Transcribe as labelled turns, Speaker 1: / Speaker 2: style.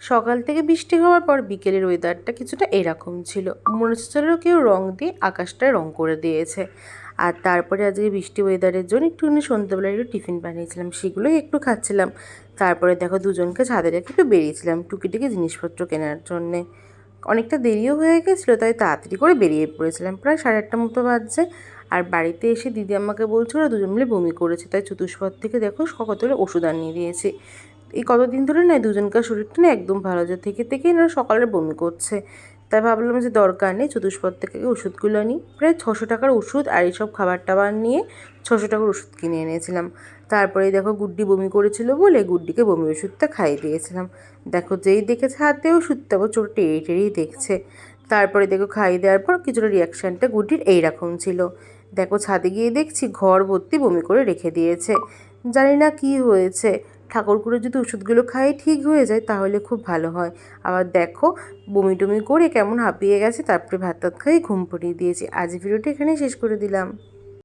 Speaker 1: সকাল থেকে বৃষ্টি হওয়ার পর বিকেলের ওয়েদারটা কিছুটা এরকম ছিল। মনে কেউ রং দিয়ে আকাশটা রং করে দিয়েছে। আর তারপরে আজকে বৃষ্টি ওয়েদারের জন্য একটুখানি সন্ধ্যেবেলায় একটু টিফিন বানিয়েছিলাম, সেগুলোই একটু খাচ্ছিলাম। তারপরে দেখো দুজনকে ছাদে রেখে একটু বেরিয়েছিলাম টুকিটুকি জিনিসপত্র কেনার জন্যে। অনেকটা দেরিও হয়ে গেছিল, তাই তাড়াতাড়ি করে বেরিয়ে পড়েছিলাম। প্রায় সাড়ে আটটা মতো বাজছে। আর বাড়িতে এসে দিদি আমাকে বলছে ওরা দুজন মিলে বমি করেছে, তাই চতুষ্পদ থেকে দেখো সকতলে ওষুধ আনিয়ে দিয়েছি। এই কতদিন ধরে না দুজনকার শরীরটা না একদম ভালো যায় থেকে থেকেই না সকালে বমি করছে। তাই ভাবলাম যে দরকার নেই, চতুষ্পদ থেকে ওষুধগুলো নিই প্রায় ছশো টাকার ওষুধ আর এইসব খাবার টাবার নিয়ে ছশো টাকার ওষুধ কিনে এনেছিলাম। তারপরে দেখো গুড্ডি বমি করেছিল বলে গুড্ডিকে বমি ওষুধটা খাইয়ে দিয়েছিলাম। দেখো যেই দেখেছে হাতে ওষুধটা ও চোখ টেরে টেরেই দেখছে। তারপরে দেখো খাইয়ে দেওয়ার পর কিছুটা রিয়াকশানটা গুড্ডির এইরকম ছিল। দেখো ছাদে গিয়ে দেখছি ঘর ভর্তি বমি করে রেখে দিয়েছে। জানি না কি হয়েছে। ঠাকুরকুড়ো যদি ওষুধগুলো খাই ঠিক হয়ে যায়, তাহলে খুব ভালো হয়। আবার দেখো বমি টমি করে কেমন হাঁপিয়ে গেছে, তারপরে ভাত টাত খাই, ঘুম পড়িয়ে দিয়েছি। আজ ভিডিওটা এখানেই শেষ করে দিলাম।